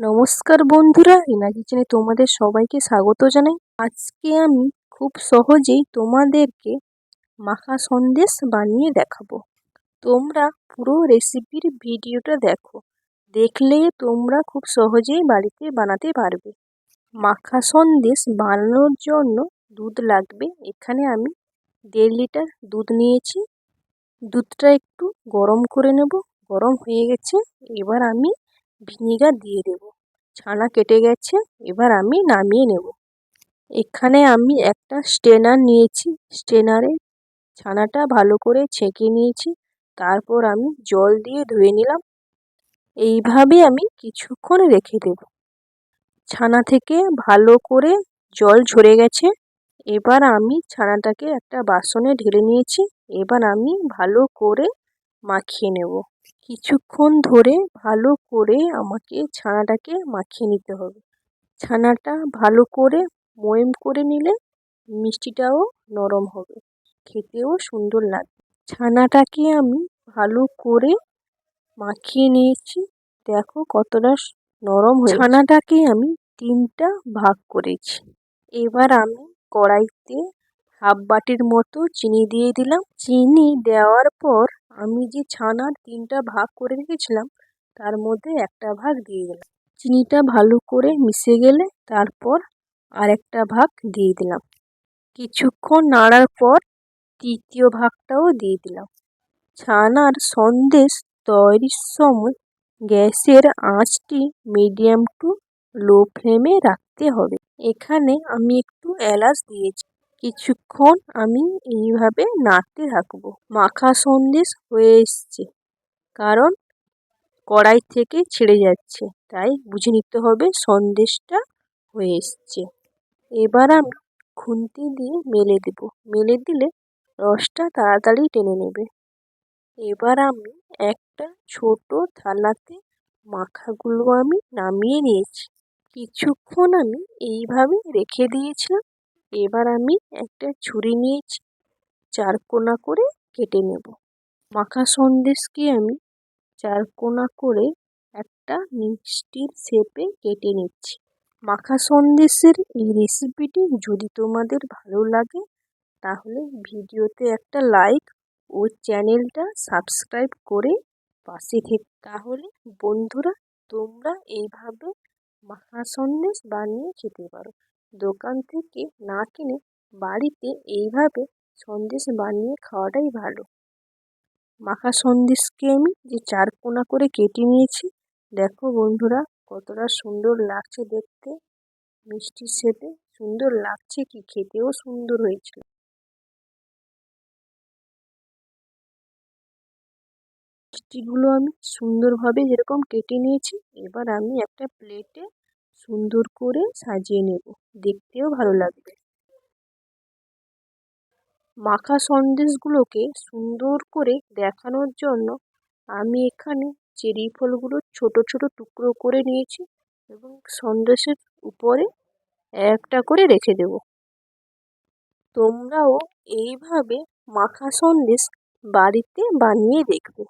নমস্কার বন্ধুরা রিনা কিচেনে তোমাদের সবাইকে স্বাগত জানাই। আজকে আমি খুব সহজেই তোমাদেরকে মাখা সন্দেশ বানিয়ে দেখাবো। তোমরা পুরো রেসিপির ভিডিওটা দেখো। দেখলে তোমরা খুব সহজেই বাড়িতে বানাতে পারবে। মাখা সন্দেশ বানানোর জন্য দুধ লাগবে। এখানে আমি দেড় লিটার দুধ নিয়েছি। দুধটা একটু গরম করে নেব। গরম হয়ে গেছে। এবার আমি ভিনিগার দিয়ে দেব। ছানা কেটে গেছে, এবার আমি নামিয়ে নেব। এখানে আমি একটা স্ট্রেনার নিয়েছি। স্ট্রেনারে ছানাটা ভালো করে ছেঁকে নিয়েছি। তারপর আমি জল দিয়ে ধুয়ে নিলাম। এইভাবে আমি কিছুক্ষণ রেখে দেব। ছানা থেকে ভালো করে জল ঝরে গেছে। এবার আমি ছানাটাকে একটা বাসনে ঢেলে নিয়েছি। এবার আমি ভালো করে মাখিয়ে নেব। কিছুক্ষণ ধরে ভালো করে আমাকে ছানাটাকে মাখিয়ে নিতে হবে। ছানাটা ভালো করে ময়েম করে নিলে মিষ্টিটাও নরম হবে, খেতেও সুন্দর লাগবে ছানাটাকে আমি ভালো করে মাখিয়ে নিয়েছি, দেখো কতটা নরম হয়ে ছানাটাকে আমি তিনটা ভাগ করেছি। এবার আমি কড়াইতে হাফ বাটির মতো চিনি দিয়ে দিলাম। চিনি দেওয়ার পর আমি যে ছানার তিনটা ভাগ করে রেখেছিলাম, তার মধ্যে একটা ভাগ দিয়ে দিলাম। চিনিটা ভালো করে মিশে গেলে তারপর আরেকটা ভাগ দিয়ে দিলাম। কিছুক্ষণ নাড়ার পর তৃতীয় ভাগটাও দিয়ে দিলাম। ছানার সন্দেশ তৈরির সময় গ্যাসের আঁচটি মিডিয়াম টু লো ফ্লেমে রাখতে হবে। এখানে আমি একটু এলাচ দিয়েছি। কিছুক্ষণ আমি এইভাবে নাড়তে থাকব। মাখা সন্দেশ হয়ে এসছে, কারণ কড়াই থেকে ছেড়ে যাচ্ছে, তাই বুঝে নিতে হবে সন্দেশটা হয়ে এসছে। এবার আমি খুন্তি দিয়ে মেলে দেব। মেলে দিলে রসটা তাড়াতাড়ি টেনে নেবে। এবার আমি একটা ছোট থালাতে মাখাগুলো আমি নামিয়ে নিয়েছি। কিছুক্ষণ আমি এইভাবে রেখে দিয়েছিলাম এবার আমি একটা ছুরি নিয়েছি চার কোনা করে কেটে নেব। মাখা সন্দেশকে আমি চার কোনা করে একটা মিষ্টির শেপে কেটে নিচ্ছি। মাখা সন্দেশের এই রেসিপিটি যদি তোমাদের ভালো লাগে, তাহলে ভিডিওতে একটা লাইক ও চ্যানেলটা সাবস্ক্রাইব করে পাশে থেকে। তাহলে বন্ধুরা, তোমরা এইভাবে মাখা সন্দেশ বানিয়ে খেতে পারো। দোকান থেকে না কিনে বাড়িতে এইভাবে সন্দেশ বানিয়ে খাওয়াটাই ভালো। মাখা সন্দেশকে আমি যে চার কোনা করে কেটে নিয়েছি, দেখো বন্ধুরা কতটা সুন্দর লাগছে দেখতে। মিষ্টির সাথে সুন্দর লাগছে কি খেতেও সুন্দর হয়েছিল। মিষ্টিগুলো আমি সুন্দরভাবে যেরকম কেটে নিয়েছি, এবার আমি একটা প্লেটে সুন্দর করে সাজিয়ে নেব। দেখতেও ভালো লাগবে। মাখা সন্দেশগুলোকে সুন্দর করে দেখানোর জন্য আমি এখানে চেরি ফলগুলো ছোট ছোট টুকরো করে নিয়েছি এবং সন্দেশের উপরে একটা করে রেখে দেব। তোমরাও এইভাবে মাখা সন্দেশ বাড়িতে বানিয়ে দেখবে।